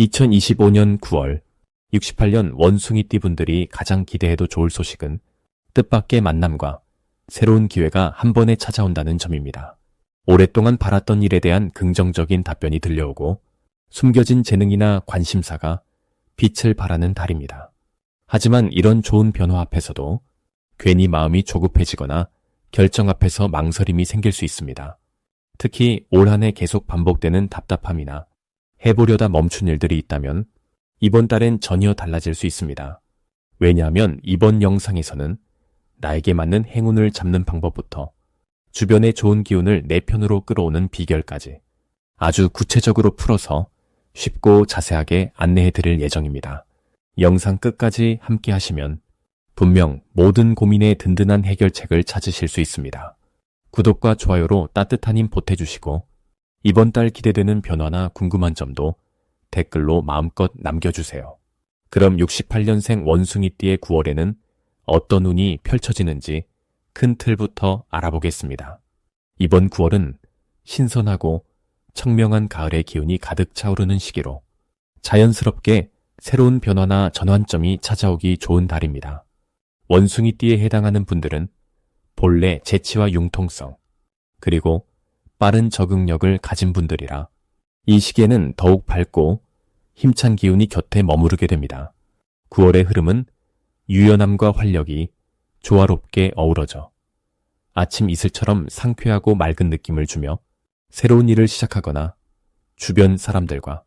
2025년 9월 68년 원숭이띠 분들이 가장 기대해도 좋을 소식은 뜻밖의 만남과 새로운 기회가 한 번에 찾아온다는 점입니다. 오랫동안 바랐던 일에 대한 긍정적인 답변이 들려오고 숨겨진 재능이나 관심사가 빛을 발하는 달입니다. 하지만 이런 좋은 변화 앞에서도 괜히 마음이 조급해지거나 결정 앞에서 망설임이 생길 수 있습니다. 특히 올 한 해 계속 반복되는 답답함이나 해보려다 멈춘 일들이 있다면 이번 달엔 전혀 달라질 수 있습니다. 왜냐하면 이번 영상에서는 나에게 맞는 행운을 잡는 방법부터 주변의 좋은 기운을 내 편으로 끌어오는 비결까지 아주 구체적으로 풀어서 쉽고 자세하게 안내해 드릴 예정입니다. 영상 끝까지 함께 하시면 분명 모든 고민의 든든한 해결책을 찾으실 수 있습니다. 구독과 좋아요로 따뜻한 힘 보태주시고 이번 달 기대되는 변화나 궁금한 점도 댓글로 마음껏 남겨주세요. 그럼 68년생 원숭이띠의 9월에는 어떤 운이 펼쳐지는지 큰 틀부터 알아보겠습니다. 이번 9월은 신선하고 청명한 가을의 기운이 가득 차오르는 시기로 자연스럽게 새로운 변화나 전환점이 찾아오기 좋은 달입니다. 원숭이띠에 해당하는 분들은 본래 재치와 융통성, 그리고 빠른 적응력을 가진 분들이라 이 시기에는 더욱 밝고 힘찬 기운이 곁에 머무르게 됩니다. 9월의 흐름은 유연함과 활력이 조화롭게 어우러져 아침 이슬처럼 상쾌하고 맑은 느낌을 주며 새로운 일을 시작하거나 주변 사람들과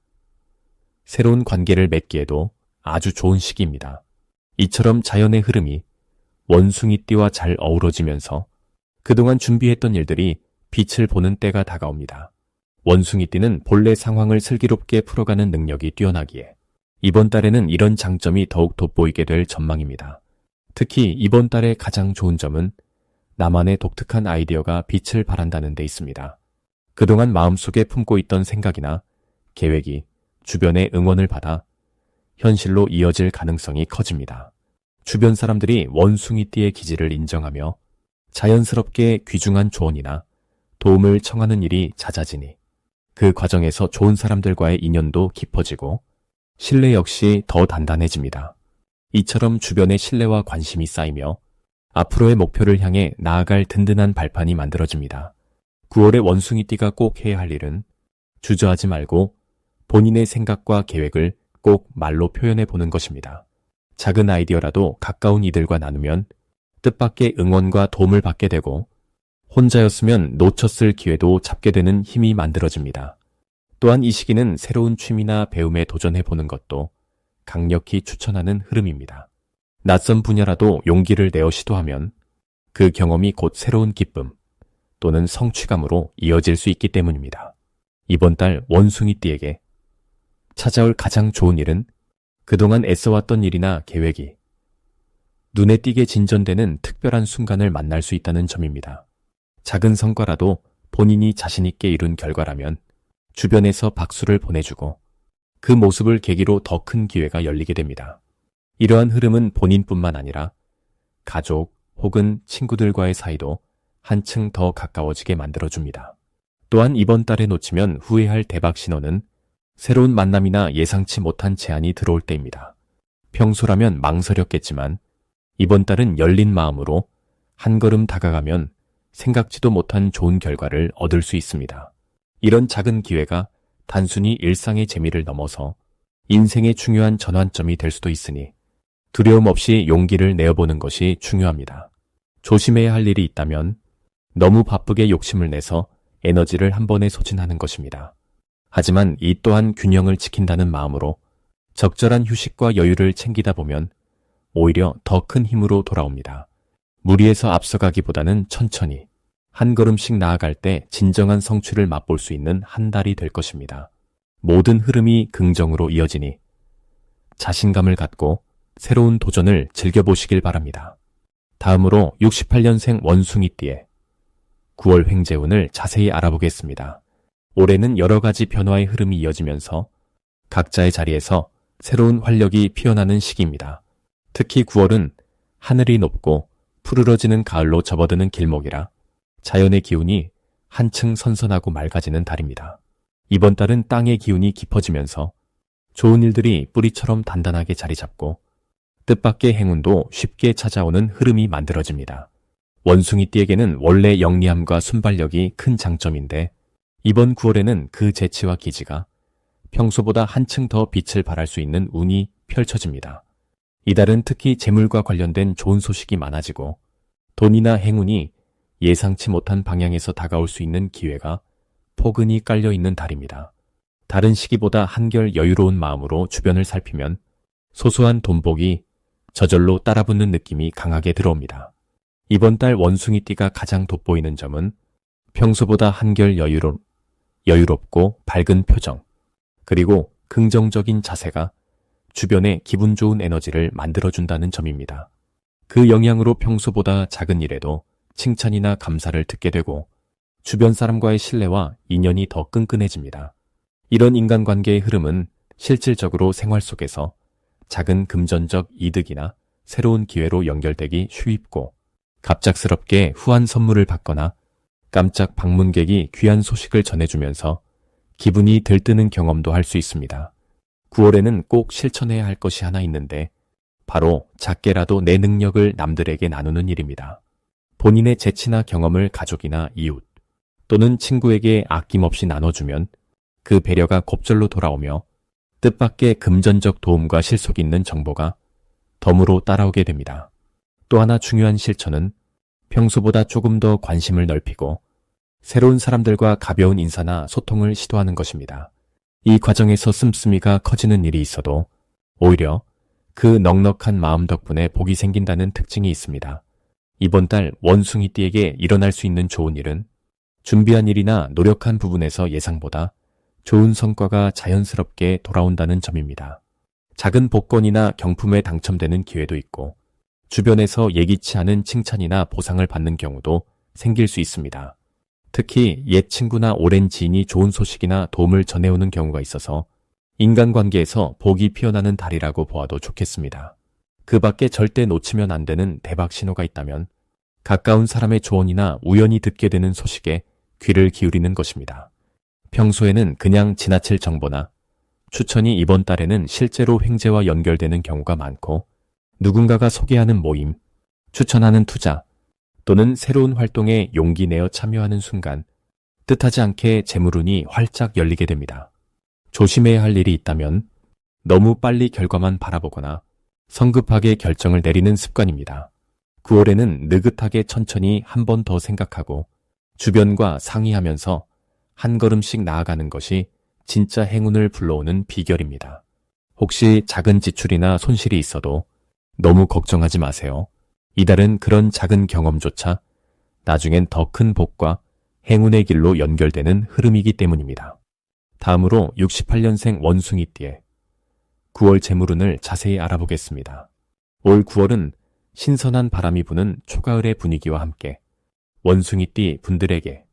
새로운 관계를 맺기에도 아주 좋은 시기입니다. 이처럼 자연의 흐름이 원숭이띠와 잘 어우러지면서 그동안 준비했던 일들이 빛을 보는 때가 다가옵니다. 원숭이띠는 본래 상황을 슬기롭게 풀어가는 능력이 뛰어나기에 이번 달에는 이런 장점이 더욱 돋보이게 될 전망입니다. 특히 이번 달의 가장 좋은 점은 나만의 독특한 아이디어가 빛을 발한다는 데 있습니다. 그동안 마음속에 품고 있던 생각이나 계획이 주변의 응원을 받아 현실로 이어질 가능성이 커집니다. 주변 사람들이 원숭이띠의 기질을 인정하며 자연스럽게 귀중한 조언이나 도움을 청하는 일이 잦아지니 그 과정에서 좋은 사람들과의 인연도 깊어지고 신뢰 역시 더 단단해집니다. 이처럼 주변의 신뢰와 관심이 쌓이며 앞으로의 목표를 향해 나아갈 든든한 발판이 만들어집니다. 9월의 원숭이띠가 꼭 해야 할 일은 주저하지 말고 본인의 생각과 계획을 꼭 말로 표현해 보는 것입니다. 작은 아이디어라도 가까운 이들과 나누면 뜻밖의 응원과 도움을 받게 되고 혼자였으면 놓쳤을 기회도 잡게 되는 힘이 만들어집니다. 또한 이 시기는 새로운 취미나 배움에 도전해 보는 것도 강력히 추천하는 흐름입니다. 낯선 분야라도 용기를 내어 시도하면 그 경험이 곧 새로운 기쁨 또는 성취감으로 이어질 수 있기 때문입니다. 이번 달 원숭이띠에게 찾아올 가장 좋은 일은 그동안 애써왔던 일이나 계획이 눈에 띄게 진전되는 특별한 순간을 만날 수 있다는 점입니다. 작은 성과라도 본인이 자신있게 이룬 결과라면 주변에서 박수를 보내주고 그 모습을 계기로 더 큰 기회가 열리게 됩니다. 이러한 흐름은 본인뿐만 아니라 가족 혹은 친구들과의 사이도 한층 더 가까워지게 만들어줍니다. 또한 이번 달에 놓치면 후회할 대박 신호는 새로운 만남이나 예상치 못한 제안이 들어올 때입니다. 평소라면 망설였겠지만 이번 달은 열린 마음으로 한 걸음 다가가면 생각지도 못한 좋은 결과를 얻을 수 있습니다. 이런 작은 기회가 단순히 일상의 재미를 넘어서 인생의 중요한 전환점이 될 수도 있으니 두려움 없이 용기를 내어보는 것이 중요합니다. 조심해야 할 일이 있다면 너무 바쁘게 욕심을 내서 에너지를 한 번에 소진하는 것입니다. 하지만 이 또한 균형을 지킨다는 마음으로 적절한 휴식과 여유를 챙기다 보면 오히려 더 큰 힘으로 돌아옵니다. 무리해서 앞서가기보다는 천천히 한 걸음씩 나아갈 때 진정한 성취를 맛볼 수 있는 한 달이 될 것입니다. 모든 흐름이 긍정으로 이어지니 자신감을 갖고 새로운 도전을 즐겨보시길 바랍니다. 다음으로 68년생 원숭이띠에 9월 횡재운을 자세히 알아보겠습니다. 올해는 여러 가지 변화의 흐름이 이어지면서 각자의 자리에서 새로운 활력이 피어나는 시기입니다. 특히 9월은 하늘이 높고 푸르러지는 가을로 접어드는 길목이라 자연의 기운이 한층 선선하고 맑아지는 달입니다. 이번 달은 땅의 기운이 깊어지면서 좋은 일들이 뿌리처럼 단단하게 자리 잡고 뜻밖의 행운도 쉽게 찾아오는 흐름이 만들어집니다. 원숭이띠에게는 원래 영리함과 순발력이 큰 장점인데 이번 9월에는 그 재치와 기지가 평소보다 한층 더 빛을 발할 수 있는 운이 펼쳐집니다. 이달은 특히 재물과 관련된 좋은 소식이 많아지고 돈이나 행운이 예상치 못한 방향에서 다가올 수 있는 기회가 포근히 깔려 있는 달입니다. 다른 시기보다 한결 여유로운 마음으로 주변을 살피면 소소한 돈복이 저절로 따라붙는 느낌이 강하게 들어옵니다. 이번 달 원숭이띠가 가장 돋보이는 점은 평소보다 한결 여유로, 여유롭고 밝은 표정, 그리고 긍정적인 자세가 주변에 기분 좋은 에너지를 만들어준다는 점입니다. 그 영향으로 평소보다 작은 일에도 칭찬이나 감사를 듣게 되고 주변 사람과의 신뢰와 인연이 더 끈끈해집니다. 이런 인간관계의 흐름은 실질적으로 생활 속에서 작은 금전적 이득이나 새로운 기회로 연결되기 쉽고 갑작스럽게 후한 선물을 받거나 깜짝 방문객이 귀한 소식을 전해주면서 기분이 들뜨는 경험도 할 수 있습니다. 9월에는 꼭 실천해야 할 것이 하나 있는데 바로 작게라도 내 능력을 남들에게 나누는 일입니다. 본인의 재치나 경험을 가족이나 이웃 또는 친구에게 아낌없이 나눠주면 그 배려가 곱절로 돌아오며 뜻밖의 금전적 도움과 실속이 있는 정보가 덤으로 따라오게 됩니다. 또 하나 중요한 실천은 평소보다 조금 더 관심을 넓히고 새로운 사람들과 가벼운 인사나 소통을 시도하는 것입니다. 이 과정에서 씀씀이가 커지는 일이 있어도 오히려 그 넉넉한 마음 덕분에 복이 생긴다는 특징이 있습니다. 이번 달 원숭이띠에게 일어날 수 있는 좋은 일은 준비한 일이나 노력한 부분에서 예상보다 좋은 성과가 자연스럽게 돌아온다는 점입니다. 작은 복권이나 경품에 당첨되는 기회도 있고 주변에서 예기치 않은 칭찬이나 보상을 받는 경우도 생길 수 있습니다. 특히 옛 친구나 오랜 지인이 좋은 소식이나 도움을 전해오는 경우가 있어서 인간관계에서 복이 피어나는 달이라고 보아도 좋겠습니다. 그 밖에 절대 놓치면 안 되는 대박 신호가 있다면 가까운 사람의 조언이나 우연히 듣게 되는 소식에 귀를 기울이는 것입니다. 평소에는 그냥 지나칠 정보나 추천이 이번 달에는 실제로 횡재와 연결되는 경우가 많고 누군가가 소개하는 모임, 추천하는 투자 또는 새로운 활동에 용기 내어 참여하는 순간 뜻하지 않게 재물운이 활짝 열리게 됩니다. 조심해야 할 일이 있다면 너무 빨리 결과만 바라보거나 성급하게 결정을 내리는 습관입니다. 9월에는 느긋하게 천천히 한 번 더 생각하고 주변과 상의하면서 한 걸음씩 나아가는 것이 진짜 행운을 불러오는 비결입니다. 혹시 작은 지출이나 손실이 있어도 너무 걱정하지 마세요. 이달은 그런 작은 경험조차 나중엔 더 큰 복과 행운의 길로 연결되는 흐름이기 때문입니다. 다음으로 68년생 원숭이띠에 9월 재물운을 자세히 알아보겠습니다. 올 9월은 신선한 바람이 부는 초가을의 분위기와 함께 원숭이띠 분들에게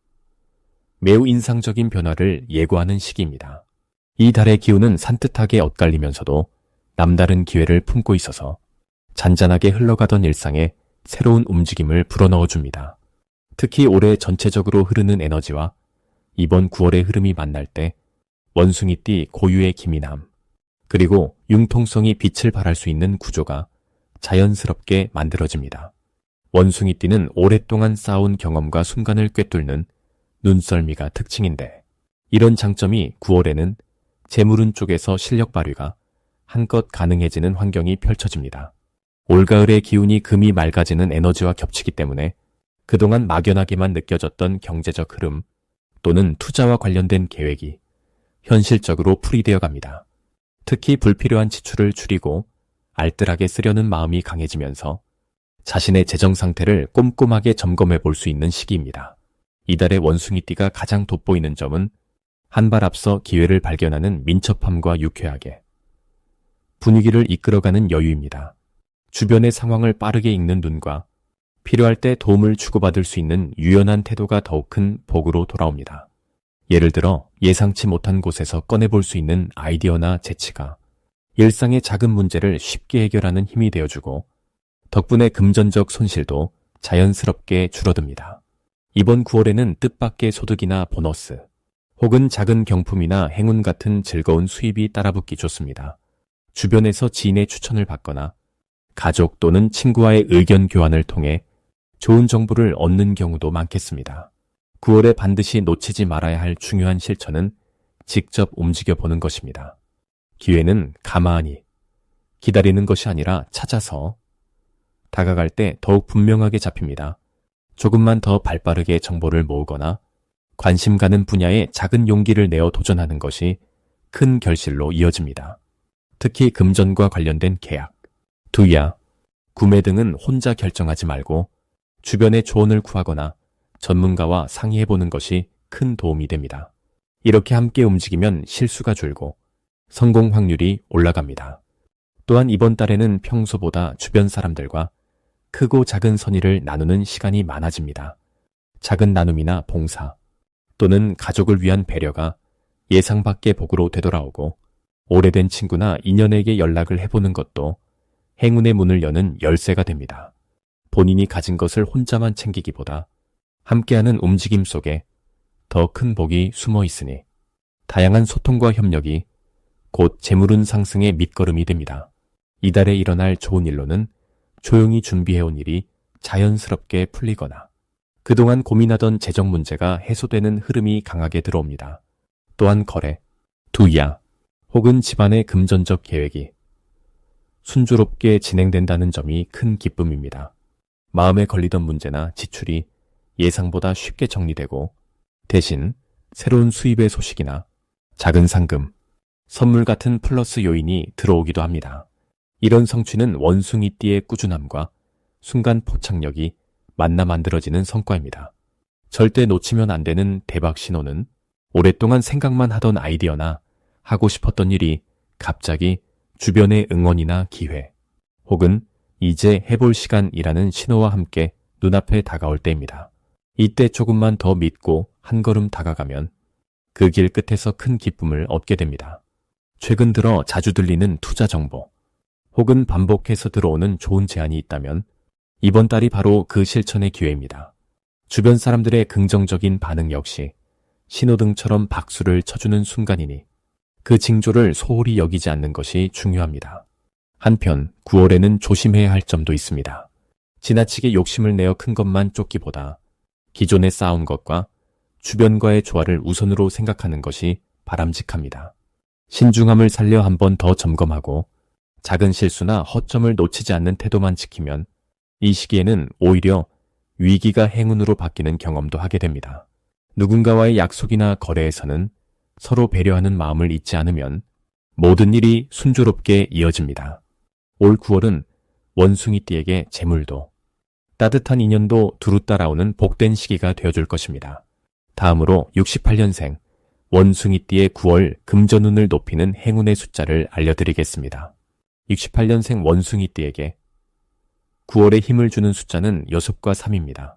매우 인상적인 변화를 예고하는 시기입니다. 이 달의 기운은 산뜻하게 엇갈리면서도 남다른 기회를 품고 있어서 잔잔하게 흘러가던 일상에 새로운 움직임을 불어넣어 줍니다. 특히 올해 전체적으로 흐르는 에너지와 이번 9월의 흐름이 만날 때 원숭이띠 고유의 기민함, 그리고 융통성이 빛을 발할 수 있는 구조가 자연스럽게 만들어집니다. 원숭이띠는 오랫동안 쌓아온 경험과 순간을 꿰뚫는 눈썰미가 특징인데 이런 장점이 9월에는 재물운 쪽에서 실력 발휘가 한껏 가능해지는 환경이 펼쳐집니다. 올가을의 기운이 금이 맑아지는 에너지와 겹치기 때문에 그동안 막연하게만 느껴졌던 경제적 흐름 또는 투자와 관련된 계획이 현실적으로 풀이되어 갑니다. 특히 불필요한 지출을 줄이고 알뜰하게 쓰려는 마음이 강해지면서 자신의 재정 상태를 꼼꼼하게 점검해 볼 수 있는 시기입니다. 이달의 원숭이띠가 가장 돋보이는 점은 한 발 앞서 기회를 발견하는 민첩함과 유쾌하게 분위기를 이끌어가는 여유입니다. 주변의 상황을 빠르게 읽는 눈과 필요할 때 도움을 주고받을 수 있는 유연한 태도가 더욱 큰 복으로 돌아옵니다. 예를 들어 예상치 못한 곳에서 꺼내볼 수 있는 아이디어나 재치가 일상의 작은 문제를 쉽게 해결하는 힘이 되어주고 덕분에 금전적 손실도 자연스럽게 줄어듭니다. 이번 9월에는 뜻밖의 소득이나 보너스 혹은 작은 경품이나 행운 같은 즐거운 수입이 따라붙기 좋습니다. 주변에서 지인의 추천을 받거나 가족 또는 친구와의 의견 교환을 통해 좋은 정보를 얻는 경우도 많겠습니다. 9월에 반드시 놓치지 말아야 할 중요한 실천은 직접 움직여 보는 것입니다. 기회는 가만히 기다리는 것이 아니라 찾아서 다가갈 때 더욱 분명하게 잡힙니다. 조금만 더 발빠르게 정보를 모으거나 관심 가는 분야에 작은 용기를 내어 도전하는 것이 큰 결실로 이어집니다. 특히 금전과 관련된 계약, 투야, 구매 등은 혼자 결정하지 말고 주변의 조언을 구하거나 전문가와 상의해보는 것이 큰 도움이 됩니다. 이렇게 함께 움직이면 실수가 줄고 성공 확률이 올라갑니다. 또한 이번 달에는 평소보다 주변 사람들과 크고 작은 선의를 나누는 시간이 많아집니다. 작은 나눔이나 봉사 또는 가족을 위한 배려가 예상 밖의 복으로 되돌아오고 오래된 친구나 인연에게 연락을 해보는 것도 행운의 문을 여는 열쇠가 됩니다. 본인이 가진 것을 혼자만 챙기기보다 함께하는 움직임 속에 더 큰 복이 숨어 있으니 다양한 소통과 협력이 곧 재물운 상승의 밑거름이 됩니다. 이달에 일어날 좋은 일로는 조용히 준비해온 일이 자연스럽게 풀리거나 그동안 고민하던 재정 문제가 해소되는 흐름이 강하게 들어옵니다. 또한 거래, 두야, 혹은 집안의 금전적 계획이 순조롭게 진행된다는 점이 큰 기쁨입니다. 마음에 걸리던 문제나 지출이 예상보다 쉽게 정리되고 대신 새로운 수입의 소식이나 작은 상금, 선물 같은 플러스 요인이 들어오기도 합니다. 이런 성취는 원숭이띠의 꾸준함과 순간 포착력이 만나 만들어지는 성과입니다. 절대 놓치면 안 되는 대박 신호는 오랫동안 생각만 하던 아이디어나 하고 싶었던 일이 갑자기 주변의 응원이나 기회 혹은 이제 해볼 시간이라는 신호와 함께 눈앞에 다가올 때입니다. 이때 조금만 더 믿고 한 걸음 다가가면 그 길 끝에서 큰 기쁨을 얻게 됩니다. 최근 들어 자주 들리는 투자 정보 혹은 반복해서 들어오는 좋은 제안이 있다면 이번 달이 바로 그 실천의 기회입니다. 주변 사람들의 긍정적인 반응 역시 신호등처럼 박수를 쳐주는 순간이니 그 징조를 소홀히 여기지 않는 것이 중요합니다. 한편 9월에는 조심해야 할 점도 있습니다. 지나치게 욕심을 내어 큰 것만 쫓기보다 기존에 쌓아온 것과 주변과의 조화를 우선으로 생각하는 것이 바람직합니다. 신중함을 살려 한 번 더 점검하고 작은 실수나 허점을 놓치지 않는 태도만 지키면 이 시기에는 오히려 위기가 행운으로 바뀌는 경험도 하게 됩니다. 누군가와의 약속이나 거래에서는 서로 배려하는 마음을 잊지 않으면 모든 일이 순조롭게 이어집니다. 올 9월은 원숭이띠에게 재물도 따뜻한 인연도 두루 따라오는 복된 시기가 되어줄 것입니다. 다음으로 68년생 원숭이띠의 9월 금전운을 높이는 행운의 숫자를 알려드리겠습니다. 68년생 원숭이띠에게 9월에 힘을 주는 숫자는 6과 3입니다.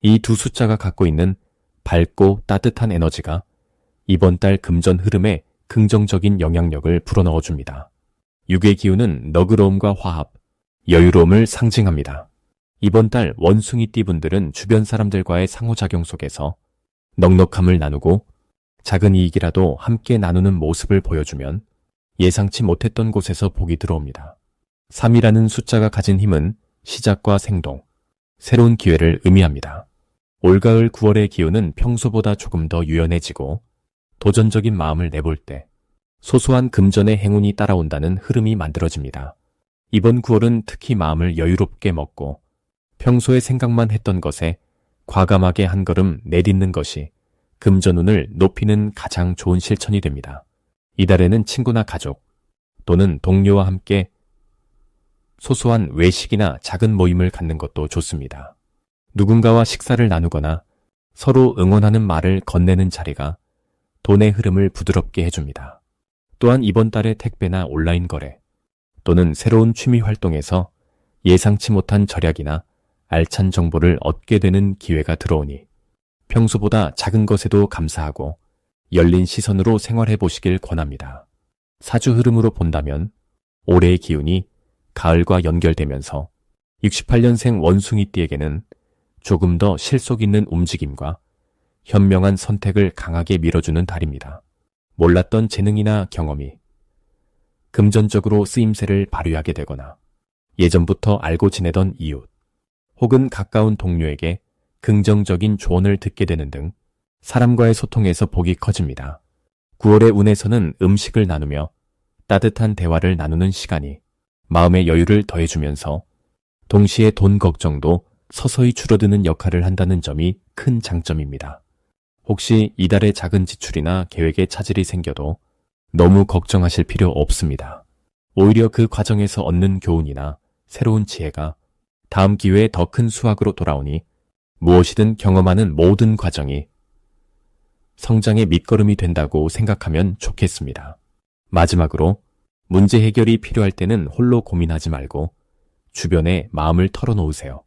이 두 숫자가 갖고 있는 밝고 따뜻한 에너지가 이번 달 금전 흐름에 긍정적인 영향력을 불어넣어 줍니다. 6의 기운은 너그러움과 화합, 여유로움을 상징합니다. 이번 달 원숭이 띠 분들은 주변 사람들과의 상호작용 속에서 넉넉함을 나누고 작은 이익이라도 함께 나누는 모습을 보여주면 예상치 못했던 곳에서 복이 들어옵니다. 3이라는 숫자가 가진 힘은 시작과 생동, 새로운 기회를 의미합니다. 올가을 9월의 기운은 평소보다 조금 더 유연해지고 도전적인 마음을 내볼 때 소소한 금전의 행운이 따라온다는 흐름이 만들어집니다. 이번 9월은 특히 마음을 여유롭게 먹고 평소에 생각만 했던 것에 과감하게 한 걸음 내딛는 것이 금전운을 높이는 가장 좋은 실천이 됩니다. 이달에는 친구나 가족 또는 동료와 함께 소소한 외식이나 작은 모임을 갖는 것도 좋습니다. 누군가와 식사를 나누거나 서로 응원하는 말을 건네는 자리가 돈의 흐름을 부드럽게 해줍니다. 또한 이번 달의 택배나 온라인 거래 또는 새로운 취미 활동에서 예상치 못한 절약이나 알찬 정보를 얻게 되는 기회가 들어오니 평소보다 작은 것에도 감사하고 열린 시선으로 생활해 보시길 권합니다. 사주 흐름으로 본다면 올해의 기운이 가을과 연결되면서 68년생 원숭이띠에게는 조금 더 실속 있는 움직임과 현명한 선택을 강하게 밀어주는 달입니다. 몰랐던 재능이나 경험이 금전적으로 쓰임새를 발휘하게 되거나 예전부터 알고 지내던 이웃 혹은 가까운 동료에게 긍정적인 조언을 듣게 되는 등 사람과의 소통에서 복이 커집니다. 9월의 운에서는 음식을 나누며 따뜻한 대화를 나누는 시간이 마음의 여유를 더해주면서 동시에 돈 걱정도 서서히 줄어드는 역할을 한다는 점이 큰 장점입니다. 혹시 이달의 작은 지출이나 계획에 차질이 생겨도 너무 걱정하실 필요 없습니다. 오히려 그 과정에서 얻는 교훈이나 새로운 지혜가 다음 기회에 더 큰 수확으로 돌아오니 무엇이든 경험하는 모든 과정이 성장의 밑거름이 된다고 생각하면 좋겠습니다. 마지막으로 문제 해결이 필요할 때는 홀로 고민하지 말고 주변에 마음을 털어놓으세요.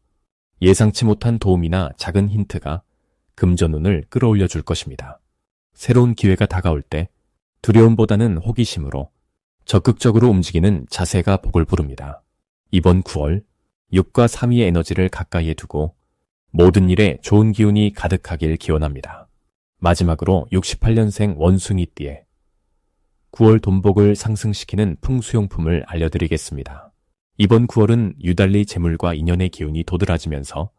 예상치 못한 도움이나 작은 힌트가 금전운을 끌어올려 줄 것입니다. 새로운 기회가 다가올 때 두려움보다는 호기심으로 적극적으로 움직이는 자세가 복을 부릅니다. 이번 9월 6과 3위의 에너지를 가까이에 두고 모든 일에 좋은 기운이 가득하길 기원합니다. 마지막으로 68년생 원숭이띠에 9월 돈복을 상승시키는 풍수용품을 알려드리겠습니다. 이번 9월은 유달리 재물과 인연의 기운이 도드라지면서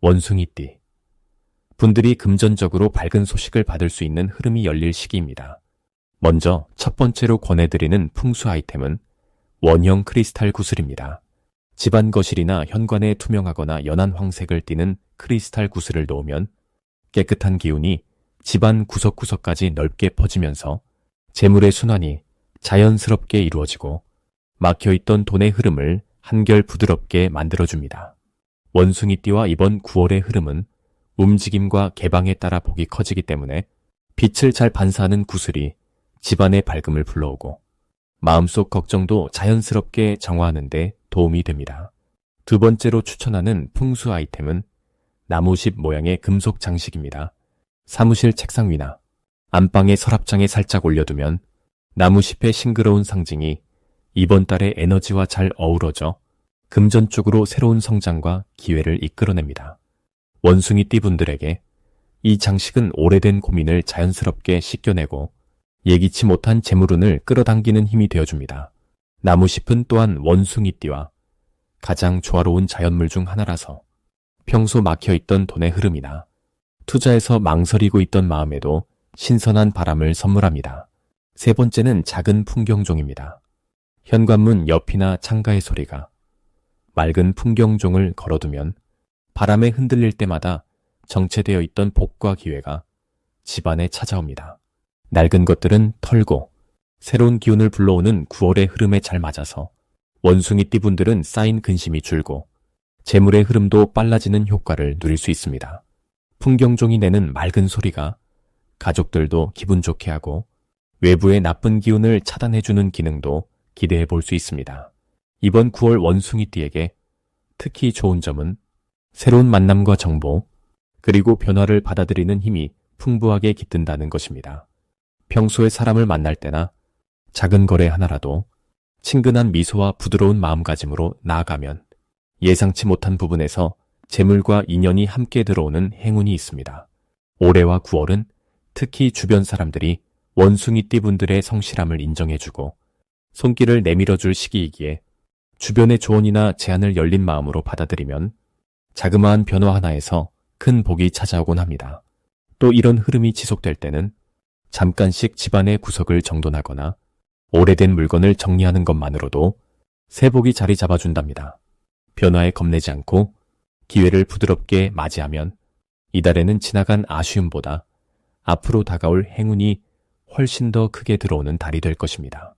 원숭이띠 분들이 금전적으로 밝은 소식을 받을 수 있는 흐름이 열릴 시기입니다. 먼저 첫 번째로 권해드리는 풍수 아이템은 원형 크리스탈 구슬입니다. 집안 거실이나 현관에 투명하거나 연한 황색을 띠는 크리스탈 구슬을 놓으면 깨끗한 기운이 집안 구석구석까지 넓게 퍼지면서 재물의 순환이 자연스럽게 이루어지고 막혀있던 돈의 흐름을 한결 부드럽게 만들어줍니다. 원숭이띠와 이번 9월의 흐름은 움직임과 개방에 따라 복이 커지기 때문에 빛을 잘 반사하는 구슬이 집안의 밝음을 불러오고 마음속 걱정도 자연스럽게 정화하는데 도움이 됩니다. 두 번째로 추천하는 풍수 아이템은 나무십 모양의 금속 장식입니다. 사무실 책상 위나 안방의 서랍장에 살짝 올려두면 나무잎의 싱그러운 상징이 이번 달의 에너지와 잘 어우러져 금전 쪽으로 새로운 성장과 기회를 이끌어냅니다. 원숭이 띠 분들에게 이 장식은 오래된 고민을 자연스럽게 씻겨내고 예기치 못한 재물운을 끌어당기는 힘이 되어줍니다. 나무잎은 또한 원숭이띠와 가장 조화로운 자연물 중 하나라서 평소 막혀있던 돈의 흐름이나 투자에서 망설이고 있던 마음에도 신선한 바람을 선물합니다. 세 번째는 작은 풍경종입니다. 현관문 옆이나 창가의 소리가 맑은 풍경종을 걸어두면 바람에 흔들릴 때마다 정체되어 있던 복과 기회가 집안에 찾아옵니다. 낡은 것들은 털고 새로운 기운을 불러오는 9월의 흐름에 잘 맞아서 원숭이 띠 분들은 쌓인 근심이 줄고 재물의 흐름도 빨라지는 효과를 누릴 수 있습니다. 풍경종이 내는 맑은 소리가 가족들도 기분 좋게 하고 외부의 나쁜 기운을 차단해주는 기능도 기대해 볼 수 있습니다. 이번 9월 원숭이띠에게 특히 좋은 점은 새로운 만남과 정보, 그리고 변화를 받아들이는 힘이 풍부하게 깃든다는 것입니다. 평소에 사람을 만날 때나 작은 거래 하나라도 친근한 미소와 부드러운 마음가짐으로 나아가면 예상치 못한 부분에서 재물과 인연이 함께 들어오는 행운이 있습니다. 올해와 9월은 특히 주변 사람들이 원숭이 띠 분들의 성실함을 인정해주고 손길을 내밀어줄 시기이기에 주변의 조언이나 제안을 열린 마음으로 받아들이면 자그마한 변화 하나에서 큰 복이 찾아오곤 합니다. 또 이런 흐름이 지속될 때는 잠깐씩 집안의 구석을 정돈하거나 오래된 물건을 정리하는 것만으로도 새 복이 자리 잡아준답니다. 변화에 겁내지 않고 기회를 부드럽게 맞이하면 이달에는 지나간 아쉬움보다 앞으로 다가올 행운이 훨씬 더 크게 들어오는 달이 될 것입니다.